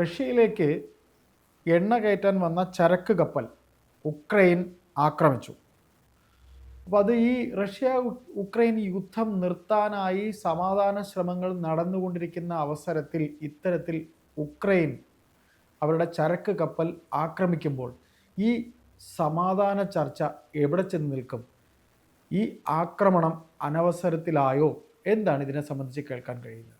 റഷ്യയിലേക്ക് എണ്ണ കയറ്റാൻ വന്ന ചരക്ക് കപ്പൽ ഉക്രൈൻ ആക്രമിച്ചു. അപ്പോൾ അത് ഈ റഷ്യ ഉക്രൈൻ യുദ്ധം നിർത്താനായി സമാധാന ശ്രമങ്ങൾ നടന്നുകൊണ്ടിരിക്കുന്ന അവസരത്തിൽ ഇത്തരത്തിൽ ഉക്രൈൻ അവരുടെ ചരക്ക് കപ്പൽ ആക്രമിക്കുമ്പോൾ ഈ സമാധാന ചർച്ച എവിടെ ചെന്ന് നിൽക്കും? ഈ ആക്രമണം അനവസരത്തിലായോ? എന്താണ് ഇതിനെ സംബന്ധിച്ച് കേൾക്കാൻ കഴിയുന്നത്?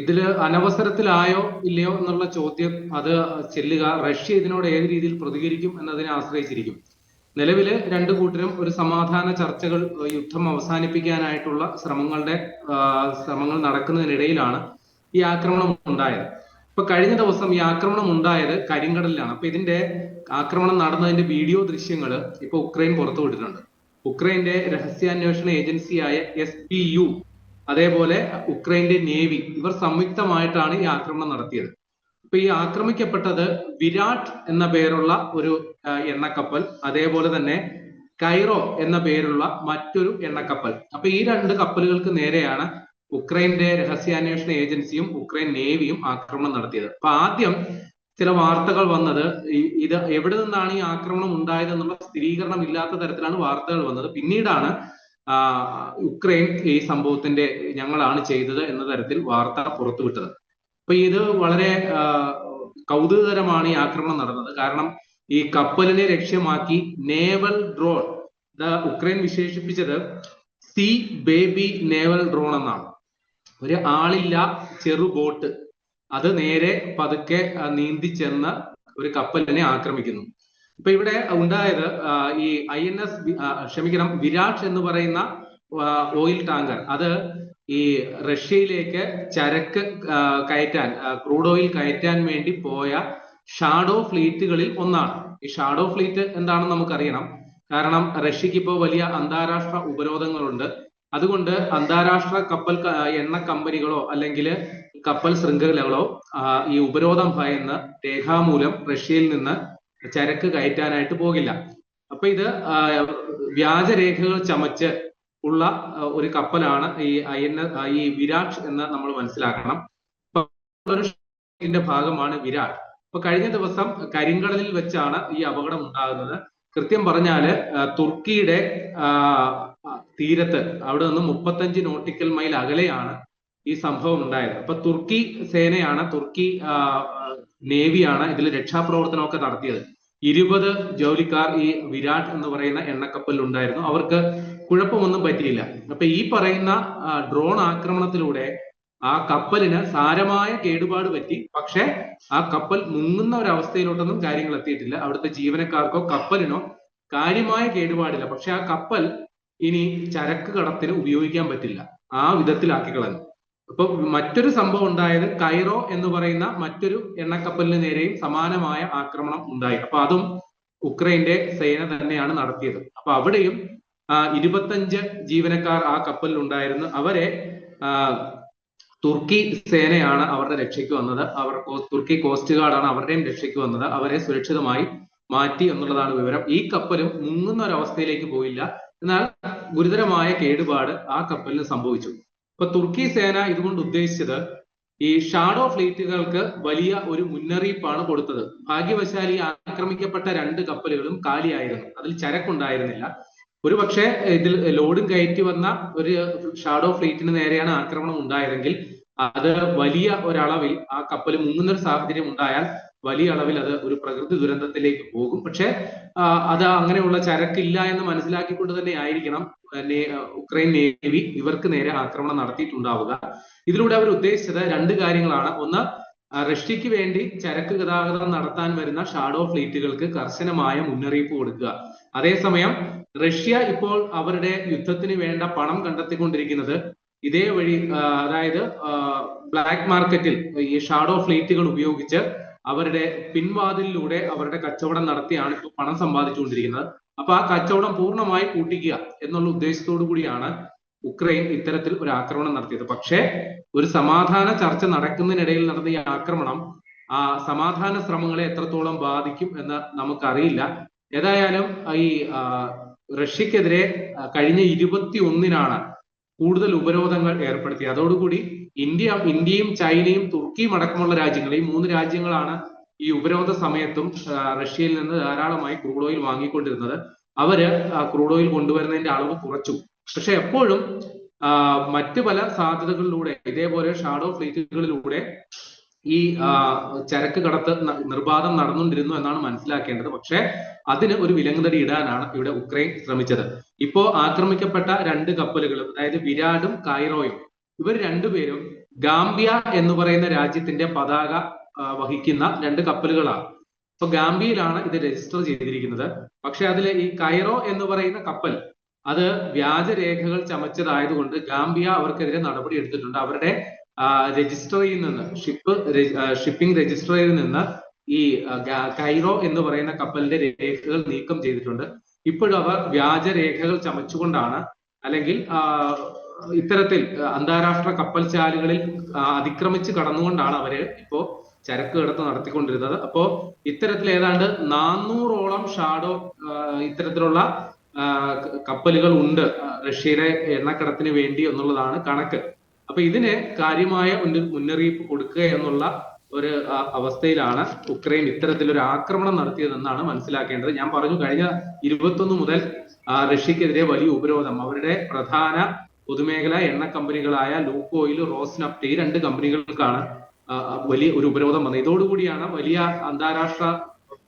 ഇതിൽ അനവസരത്തിലായോ ഇല്ലയോ എന്നുള്ള ചോദ്യം അത് ചെല്ലുക റഷ്യ ഇതിനോട് ഏത് രീതിയിൽ പ്രതികരിക്കും എന്നതിനെ ആശ്രയിച്ചിരിക്കും. നിലവിൽ രണ്ടു കൂട്ടരും ഒരു സമാധാന ചർച്ചകൾ യുദ്ധം അവസാനിപ്പിക്കാനായിട്ടുള്ള ശ്രമങ്ങളുടെ ശ്രമങ്ങൾ നടക്കുന്നതിനിടയിലാണ് ഈ ആക്രമണം ഉണ്ടായത്. ഇപ്പൊ കഴിഞ്ഞ ദിവസം ഈ ആക്രമണം ഉണ്ടായത് കരിങ്കടലിലാണ്. അപ്പൊ ഇതിന്റെ ആക്രമണം നടന്നതിന്റെ വീഡിയോ ദൃശ്യങ്ങൾ ഇപ്പൊ ഉക്രൈൻ പുറത്തുവിട്ടിട്ടുണ്ട്. ഉക്രൈന്റെ രഹസ്യാന്വേഷണ ഏജൻസിയായ എസ് പി യു അതേപോലെ ഉക്രൈന്റെ നേവി ഇവർ സംയുക്തമായിട്ടാണ് ഈ ആക്രമണം നടത്തിയത്. ഇപ്പൊ ഈ ആക്രമിക്കപ്പെട്ടത് വിരാട് എന്ന പേരുള്ള ഒരു എണ്ണക്കപ്പൽ അതേപോലെ തന്നെ കൈറോ എന്ന പേരുള്ള മറ്റൊരു എണ്ണക്കപ്പൽ. അപ്പൊ ഈ രണ്ട് കപ്പലുകൾക്ക് നേരെയാണ് ഉക്രൈന്റെ രഹസ്യാന്വേഷണ ഏജൻസിയും ഉക്രൈൻ നേവിയും ആക്രമണം നടത്തിയത്. അപ്പൊ ആദ്യം ചില വാർത്തകൾ വന്നത് ഇത് എവിടെ നിന്നാണ് ഈ ആക്രമണം ഉണ്ടായത് എന്നുള്ള സ്ഥിരീകരണം ഇല്ലാത്ത തരത്തിലാണ് വാർത്തകൾ വന്നത്. പിന്നീടാണ് ഉക്രൈൻ ഈ സംഭവത്തിന്റെ ഞങ്ങളാണ് ചെയ്തത് എന്ന തരത്തിൽ വാർത്ത പുറത്തുവിട്ടത്. അപ്പൊ ഇത് വളരെ കൗതുകകരമാണ് ഈ ആക്രമണം നടന്നത്. കാരണം ഈ കപ്പലിനെ ലക്ഷ്യമാക്കി നേവൽ ഡ്രോൺ ഉക്രൈൻ വിശേഷിപ്പിച്ചത് സി ബേബി നേവൽ ഡ്രോൺ എന്നാണ്. ഒരു ആളില്ല ചെറു ബോട്ട്. അത് നേരെ പതുക്കെ നീന്തി ചെന്ന് ഒരു കപ്പലിനെ ആക്രമിക്കുന്നു. ഇപ്പൊ ഇവിടെ ഉണ്ടായത് ഈ ഐ എൻ എസ് ക്ഷമിക്കണം വിരാട് എന്ന് പറയുന്ന ഓയിൽ ടാങ്കർ അത് ഈ റഷ്യയിലേക്ക് ചരക്ക് കയറ്റാൻ ക്രൂഡ് ഓയിൽ കയറ്റാൻ വേണ്ടി പോയ ഷാഡോ ഫ്ലീറ്റുകളിൽ ഒന്നാണ്. ഈ ഷാഡോ ഫ്ലീറ്റ് എന്താണെന്ന് നമുക്കറിയണം. കാരണം റഷ്യക്ക് ഇപ്പോൾ വലിയ അന്താരാഷ്ട്ര ഉപരോധങ്ങളുണ്ട്. അതുകൊണ്ട് അന്താരാഷ്ട്ര കപ്പൽ എണ്ണ കമ്പനികളോ അല്ലെങ്കിൽ കപ്പൽ ശൃംഖലകളോ ഈ ഉപരോധം ഭയന്ന് രേഖാമൂലം റഷ്യയിൽ നിന്ന് ചരക്ക് കയറ്റാനായിട്ട് പോകില്ല. അപ്പൊ ഇത് വ്യാജരേഖകൾ ചമച്ച് ഉള്ള ഒരു കപ്പലാണ് ഈ ഐ എൻ ഈ വിരാട് എന്ന് നമ്മൾ മനസ്സിലാക്കണം. ഇതിന്റെ ഭാഗമാണ് വിരാട്. അപ്പൊ കഴിഞ്ഞ ദിവസം കരിങ്കടലിൽ വെച്ചാണ് ഈ അപകടം ഉണ്ടാകുന്നത്. കൃത്യം പറഞ്ഞാൽ തുർക്കിയുടെ തീരത്ത് അവിടെ നിന്ന് മുപ്പത്തഞ്ച് നോട്ടിക്കൽ മൈൽ അകലെയാണ് ഈ സംഭവം ഉണ്ടായത്. അപ്പൊ തുർക്കി സേനയാണ് തുർക്കി നേവിയാണ് ഇതിൽ രക്ഷാപ്രവർത്തനമൊക്കെ നടത്തിയത്. ഇരുപത് ജോലിക്കാർ ഈ വിരാട് എന്ന് പറയുന്ന എണ്ണക്കപ്പലിൽ ഉണ്ടായിരുന്നു. അവർക്ക് കുഴപ്പമൊന്നും പറ്റിയില്ല. അപ്പൊ ഈ പറയുന്ന ഡ്രോൺ ആക്രമണത്തിലൂടെ ആ കപ്പലിന് സാരമായ കേടുപാട് പറ്റി. പക്ഷെ ആ കപ്പൽ മുങ്ങുന്ന ഒരു അവസ്ഥയിലോട്ടൊന്നും കാര്യങ്ങൾ എത്തിയിട്ടില്ല. അവിടുത്തെ ജീവനക്കാർക്കോ കപ്പലിനോ കാര്യമായ കേടുപാടില്ല. പക്ഷെ ആ കപ്പൽ ഇനി ചരക്ക് കടത്തിന് ഉപയോഗിക്കാൻ പറ്റില്ല. ആ വിധത്തിലാക്കി കളഞ്ഞു. അപ്പൊ മറ്റൊരു സംഭവം ഉണ്ടായത് കൈറോ എന്ന് പറയുന്ന മറ്റൊരു എണ്ണക്കപ്പലിന് നേരെയും സമാനമായ ആക്രമണം ഉണ്ടായി. അപ്പൊ അതും ഉക്രൈന്റെ സേന തന്നെയാണ് നടത്തിയത്. അപ്പൊ അവിടെയും ഇരുപത്തഞ്ച് ജീവനക്കാർ ആ കപ്പലിൽ ഉണ്ടായിരുന്നു. അവരെ തുർക്കി സേനയാണ് അവരുടെ രക്ഷയ്ക്ക് വന്നത്. അവർ തുർക്കി കോസ്റ്റ് ഗാർഡാണ് അവരുടെയും രക്ഷയ്ക്ക് വന്നത്. അവരെ സുരക്ഷിതമായി മാറ്റി എന്നുള്ളതാണ് വിവരം. ഈ കപ്പലും മുങ്ങുന്ന ഒരു അവസ്ഥയിലേക്ക് പോയില്ല. എന്നാൽ ഗുരുതരമായ കേടുപാട് ആ കപ്പലിന് സംഭവിച്ചു. ഇപ്പൊ തുർക്കി സേന ഇതുകൊണ്ട് ഉദ്ദേശിച്ചത് ഈ ഷാഡോ ഫ്ലീറ്റുകൾക്ക് വലിയ ഒരു മുന്നറിയിപ്പാണ് കൊടുത്തത്. ഭാഗ്യവശാൽ ഈ ആക്രമിക്കപ്പെട്ട രണ്ട് കപ്പലുകളും കാലിയായിരുന്നു. അതിൽ ചരക്കുണ്ടായിരുന്നില്ല. ഒരു പക്ഷേ ഇതിൽ ലോഡും കയറ്റി വന്ന ഒരു ഷാഡോ ഫ്ലീറ്റിന് നേരെയാണ് ആക്രമണം ഉണ്ടായതെങ്കിൽ അത് വലിയ ഒരളവിൽ ആ കപ്പൽ മുങ്ങുന്ന ഒരു സാഹചര്യം ഉണ്ടായാൽ വലിയ അളവിൽ അത് ഒരു പ്രകൃതി ദുരന്തത്തിലേക്ക് പോകും. പക്ഷെ അത് അങ്ങനെയുള്ള ചരക്കില്ല എന്ന് മനസ്സിലാക്കിക്കൊണ്ട് തന്നെ ആയിരിക്കണം ഉക്രൈൻ നേവി ഇവർക്ക് നേരെ ആക്രമണം നടത്തിയിട്ടുണ്ടാവുക. ഇതിലൂടെ അവർ ഉദ്ദേശിച്ചത് രണ്ട് കാര്യങ്ങളാണ്. ഒന്ന് റഷ്യക്ക് വേണ്ടി ചരക്ക് ഗതാഗതം നടത്താൻ വരുന്ന ഷാഡോ ഫ്ലീറ്റുകൾക്ക് കർശനമായ മുന്നറിയിപ്പ് കൊടുക്കുക. അതേസമയം റഷ്യ ഇപ്പോൾ അവരുടെ യുദ്ധത്തിന് വേണ്ട പണം കണ്ടെത്തിക്കൊണ്ടിരിക്കുന്നത് ഇതേ വഴി അതായത് ബ്ലാക്ക് മാർക്കറ്റിൽ ഈ ഷാഡോ ഫ്ലീറ്റുകൾ ഉപയോഗിച്ച് അവരുടെ പിൻവാതിലിലൂടെ അവരുടെ കച്ചവടം നടത്തിയാണ് ഇപ്പോൾ പണം സമ്പാദിച്ചുകൊണ്ടിരിക്കുന്നത്. അപ്പൊ ആ കച്ചവടം പൂർണമായി കൂട്ടിക്കുക എന്നുള്ള ഉദ്ദേശത്തോടു കൂടിയാണ് ഉക്രൈൻ ഇത്തരത്തിൽ ഒരു ആക്രമണം നടത്തിയത്. പക്ഷേ ഒരു സമാധാന ചർച്ച നടക്കുന്നതിനിടയിൽ നടന്ന ഈ ആക്രമണം ആ സമാധാന ശ്രമങ്ങളെ എത്രത്തോളം ബാധിക്കും എന്ന് നമുക്കറിയില്ല. ഏതായാലും ഈ റഷ്യക്കെതിരെ കഴിഞ്ഞ ഇരുപത്തി ഒന്നിനാണ് കൂടുതൽ ഉപരോധങ്ങൾ ഏർപ്പെടുത്തി അതോടുകൂടി ഇന്ത്യ ഇന്ത്യയും ചൈനയും തുർക്കിയും അടക്കമുള്ള രാജ്യങ്ങൾ ഈ മൂന്ന് രാജ്യങ്ങളാണ് ഈ ഉപരോധ സമയത്തും റഷ്യയിൽ നിന്ന് ധാരാളമായി ക്രൂഡ് ഓയിൽ വാങ്ങിക്കൊണ്ടിരുന്നത്. അവർ ക്രൂഡ് ഓയിൽ കൊണ്ടുവരുന്നതിന്റെ അളവ് കുറച്ചു. പക്ഷെ എപ്പോഴും മറ്റു പല സാധ്യതകളിലൂടെ ഇതേപോലെ ഷാഡോ ഫ്ലീറ്റുകളിലൂടെ ഈ ചരക്ക് കടത്ത് നിർബാധം നടന്നുകൊണ്ടിരുന്നു എന്നാണ് മനസ്സിലാക്കേണ്ടത്. പക്ഷേ അതിന് ഒരു വിലങ്ങുതടി ഇടാനാണ് ഇവിടെ ഉക്രൈൻ ശ്രമിച്ചത്. ഇപ്പോ ആക്രമിക്കപ്പെട്ട രണ്ട് കപ്പലുകളും അതായത് വിരാടും കൈറോയും ഇവർ രണ്ടുപേരും ഗാംബിയ എന്ന് പറയുന്ന രാജ്യത്തിന്റെ പതാക വഹിക്കുന്ന രണ്ട് കപ്പലുകളാണ്. ഇപ്പൊ ഗാംബിയയിലാണ് ഇത് രജിസ്റ്റർ ചെയ്തിരിക്കുന്നത്. പക്ഷെ അതിൽ ഈ കൈറോ എന്ന് പറയുന്ന കപ്പൽ അത് വ്യാജരേഖകൾ ചമച്ചതായതുകൊണ്ട് ഗാംബിയ അവർക്കെതിരെ നടപടി എടുത്തിട്ടുണ്ട്. അവരുടെ രജിസ്റ്ററിൽ നിന്ന് ഷിപ്പ് ഷിപ്പിംഗ് രജിസ്റ്ററിൽ നിന്ന് ഈ കൈറോ എന്ന് പറയുന്ന കപ്പലിന്റെ രേഖകൾ നീക്കം ചെയ്തിട്ടുണ്ട്. ഇപ്പോഴും അവർ വ്യാജരേഖകൾ ചമച്ചുകൊണ്ടാണ് അല്ലെങ്കിൽ ഇത്തരത്തിൽ അന്താരാഷ്ട്ര കപ്പൽ ചാലുകളിൽ അതിക്രമിച്ച് കടന്നുകൊണ്ടാണ് അവർ ഇപ്പോ ചരക്ക് കടത്ത് നടത്തിക്കൊണ്ടിരുന്നത്. അപ്പോ ഇത്തരത്തിൽ ഏതാണ്ട് നാനൂറോളം ഷാഡോ ഇത്തരത്തിലുള്ള കപ്പലുകൾ ഉണ്ട് റഷ്യയുടെ എണ്ണക്കടത്തിന് വേണ്ടി എന്നുള്ളതാണ് കണക്ക്. അപ്പൊ ഇതിന് കാര്യമായ മുന്നറിയിപ്പ് കൊടുക്കുക എന്നുള്ള ഒരു അവസ്ഥയിലാണ് ഉക്രൈൻ ഇത്തരത്തിൽ ഒരു ആക്രമണം നടത്തിയതെന്നാണ് മനസ്സിലാക്കേണ്ടത്. ഞാൻ പറഞ്ഞു കഴിഞ്ഞ ഇരുപത്തൊന്ന് മുതൽ റഷ്യക്കെതിരെ വലിയ ഉപരോധം. അവരുടെ പ്രധാന പൊതുമേഖല എണ്ണ കമ്പനികളായ ലൂക്ക് ലൂക്കോയിൽ റോസ്നഫ്റ്റ് ഈ രണ്ട് കമ്പനികൾക്കാണ് വലിയ ഒരു ഉപരോധം വന്നത്. ഇതോടുകൂടിയാണ് വലിയ അന്താരാഷ്ട്ര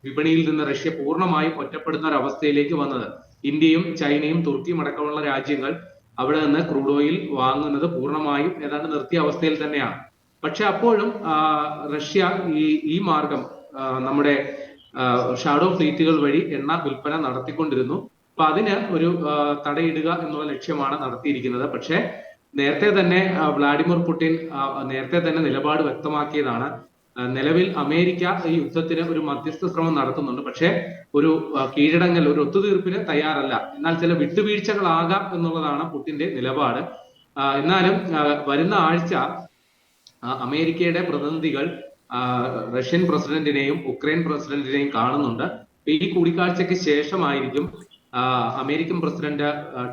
വിപണിയിൽ നിന്ന് റഷ്യ പൂർണമായും ഒറ്റപ്പെടുന്ന ഒരു അവസ്ഥയിലേക്ക് വന്നത്. ഇന്ത്യയും ചൈനയും തുർക്കിയും അടക്കമുള്ള രാജ്യങ്ങൾ അവിടെ നിന്ന് ക്രൂഡ് ഓയിൽ വാങ്ങുന്നത് പൂർണമായും ഏതാണ്ട് നിർത്തിയ അവസ്ഥയിൽ തന്നെയാണ്. പക്ഷെ അപ്പോഴും റഷ്യ ഈ ഈ മാർഗം നമ്മുടെ ഷാഡോ ഫ്ലീറ്റുകൾ വഴി എണ്ണ വിൽപ്പന നടത്തിക്കൊണ്ടിരുന്നു. അപ്പൊ അതിന് ഒരു തടയിടുക എന്നുള്ള ലക്ഷ്യമാണ് നടത്തിയിരിക്കുന്നത്. പക്ഷേ നേരത്തെ തന്നെ വ്ളാഡിമിർ പുടിൻ നേരത്തെ തന്നെ നിലപാട് വ്യക്തമാക്കിയതാണ്. നിലവിൽ അമേരിക്ക ഈ യുദ്ധത്തിന് ഒരു മധ്യസ്ഥ ശ്രമം നടത്തുന്നുണ്ട്. പക്ഷേ ഒരു കീഴടങ്ങൽ ഒരു ഒത്തുതീർപ്പിന് തയ്യാറല്ല. എന്നാൽ ചില വിട്ടുവീഴ്ചകളാകാം എന്നുള്ളതാണ് പുടിന്റെ നിലപാട്. എന്നാലും വരുന്ന ആഴ്ച അമേരിക്കയുടെ പ്രതിനിധികൾ റഷ്യൻ പ്രസിഡന്റിനെയും ഉക്രൈൻ പ്രസിഡന്റിനെയും കാണുന്നുണ്ട്. ഈ കൂടിക്കാഴ്ചയ്ക്ക് ശേഷമായിരിക്കും അമേരിക്കൻ പ്രസിഡന്റ്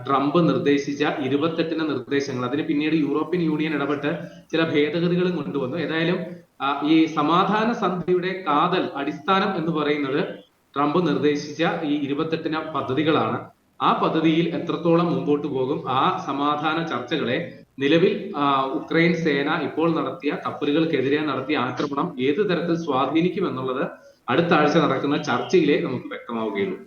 ട്രംപ് നിർദ്ദേശിച്ച ഇരുപത്തെട്ടിന് നിർദ്ദേശങ്ങൾ. അതിന് പിന്നീട് യൂറോപ്യൻ യൂണിയൻ ഇടപെട്ട് ചില ഭേദഗതികളും കൊണ്ടുവന്നു. ഏതായാലും ഈ സമാധാന സന്ധിയുടെ കാതൽ അടിസ്ഥാനം എന്ന് പറയുന്നത് ട്രംപ് നിർദ്ദേശിച്ച ഈ ഇരുപത്തെട്ടിന പദ്ധതികളാണ്. ആ പദ്ധതിയിൽ എത്രത്തോളം മുമ്പോട്ട് പോകും? ആ സമാധാന ചർച്ചകളെ നിലവിൽ ഉക്രൈൻ സേന ഇപ്പോൾ നടത്തിയ കപ്പലുകൾക്കെതിരെ നടത്തിയ ആക്രമണം ഏത് തരത്തിൽ സ്വാധീനിക്കും എന്നുള്ളത് അടുത്ത ആഴ്ച നടക്കുന്ന ചർച്ചയിലെ നമുക്ക് വ്യക്തമാവുകയുള്ളൂ.